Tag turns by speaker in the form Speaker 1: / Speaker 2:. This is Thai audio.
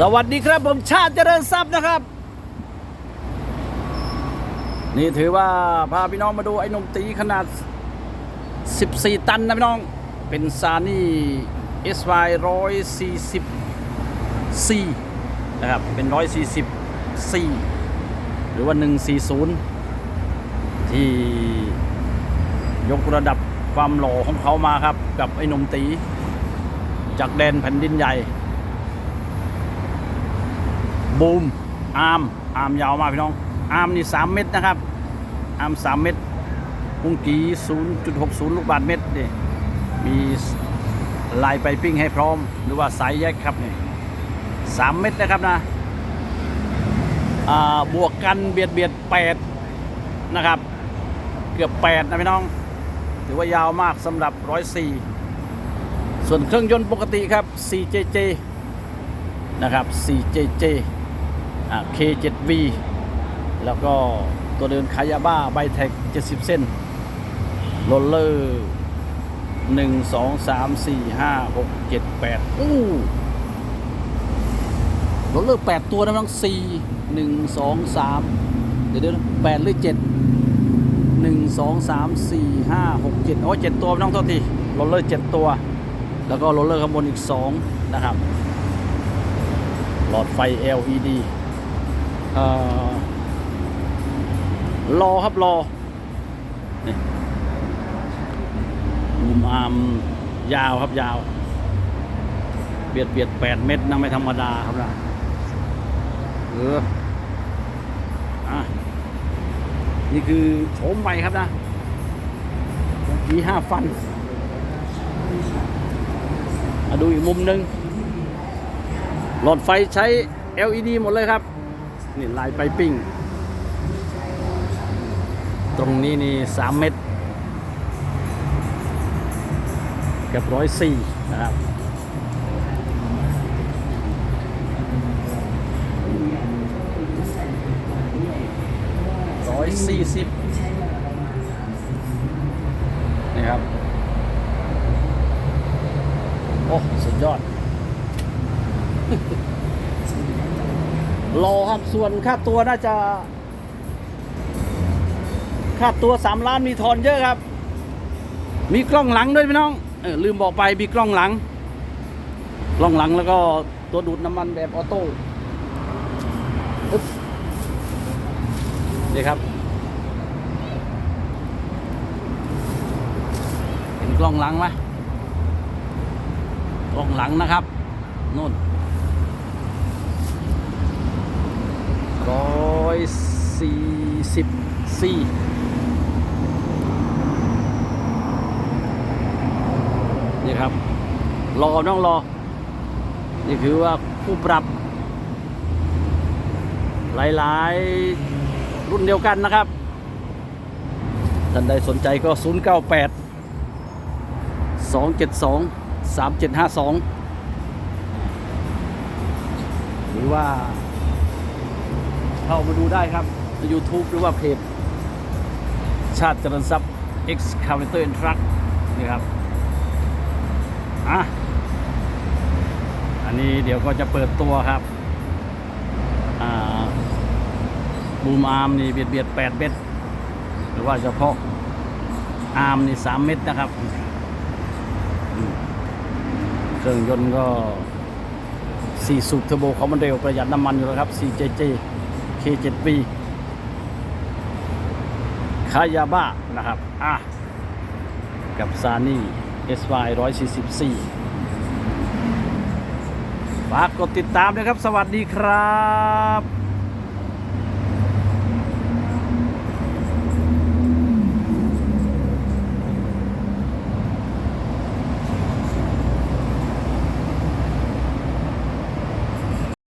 Speaker 1: สวัสดีครับผมชาติเจริญทรัพย์นะครับ นี่ถือว่าพาพี่น้องมาดูไอ้นมตีขนาด 14 ตันนะพี่น้อง เป็นซานี่ SY 144นะครับ เป็น 144หรือว่า 140 ที่ยกระดับความหล่อของเขามาครับ กับไอ้นมตี จากแดนแผ่นดินใหญ่ บูมอาร์มอาร์มยาวมากพี่น้องอาร์มนี่3เม็ดนะครับอาร์ม3เม็ดพุงกี0.60 ลูกบาทเม็ดนี่มีลายไปปิ้งให้พร้อม หรือว่าสายแยกครับนี่3เม็ดนะครับนะบวกกันเบียดเบียด8นะครับ เกือบ8นะพี่น้อง ถือว่ายาวมากสำหรับ104ส่วนเครื่องยนต์ปกติครับ 4JJ นะครับ 4JJ K7V แล้วก็ตัวเดินคายาบ้าไบเทค70 เส้นโรลเลอร์1 2 3 4 5 6 7 8อู้โรลเลอร์8ตัวนะน้อง4 1 2 3เดี๋ยวเดี๋ยว8หรือ7 1 2 3 4 5 6 7โอ้ย7ตัวน้องโทษทีโรลเลอร์7ตัว แล้วก็โรลเลอร์ข้างบนอีก2นะครับ หลอดไฟ LED รอครับรอมุมอาร์มยาวครับยาว เบียดเบียดแปดเม็ดนะไม่ธรรมดาครับนะเอออะนี่คือโฉมใหม่ครับนะมีห้าฟันมาดูอีกมุมหนึ่งหลอดไฟใช้ LED หมดเลยครับ นี่ลายไปปิ้ง ตรงนี้นี่3เม็ดกับร้อยสี่นะครับ ร้อยสี่สิบนี่ครับ โอ้ สุดยอด รอครับส่วนค่าตัวน่าจะ ค่าตัวสามล้านมีทอนเยอะครับ มีกล้องหลังด้วยพี่น้องเออลืมบอกไปมีกล้องหลัง กล้องหลังแล้วก็ตัวดูดน้ำมันแบบออโต้นี่ครับ เห็นกล้องหลังไหมกล้องหลังนะครับนู่น ร้อยสี่สิบสี่นี่ครับ รอต้องรอ นี่คือว่าผู้ปรับ หลาย ๆ รุ่นเดียวกันนะครับ ท่านใดสนใจก็ 098 272 3752 หรือว่า เข้ามาดูได้ครับใน YouTube หรือว่าเพจชาติเจริญทรัพย์ Excavator and Truck นี่ครับ อะ อันนี้เดี๋ยวก็จะเปิดตัวครับ อ่าบูมอาร์มนี่เบียดเบียด8เม็ดหรือว่าเฉพาะอาร์มนี่3เม็ดนะครับ เครื่องยนต์ก็4สูบเทอร์โบเขามันเร็วประหยัดน้ำมันอยู่แล้วครับ 4JJ K7B คายาบ้านะครับ อะ กับซานี่ SY 144ฝากกดติดตามด้วยครับ สวัสดีครับ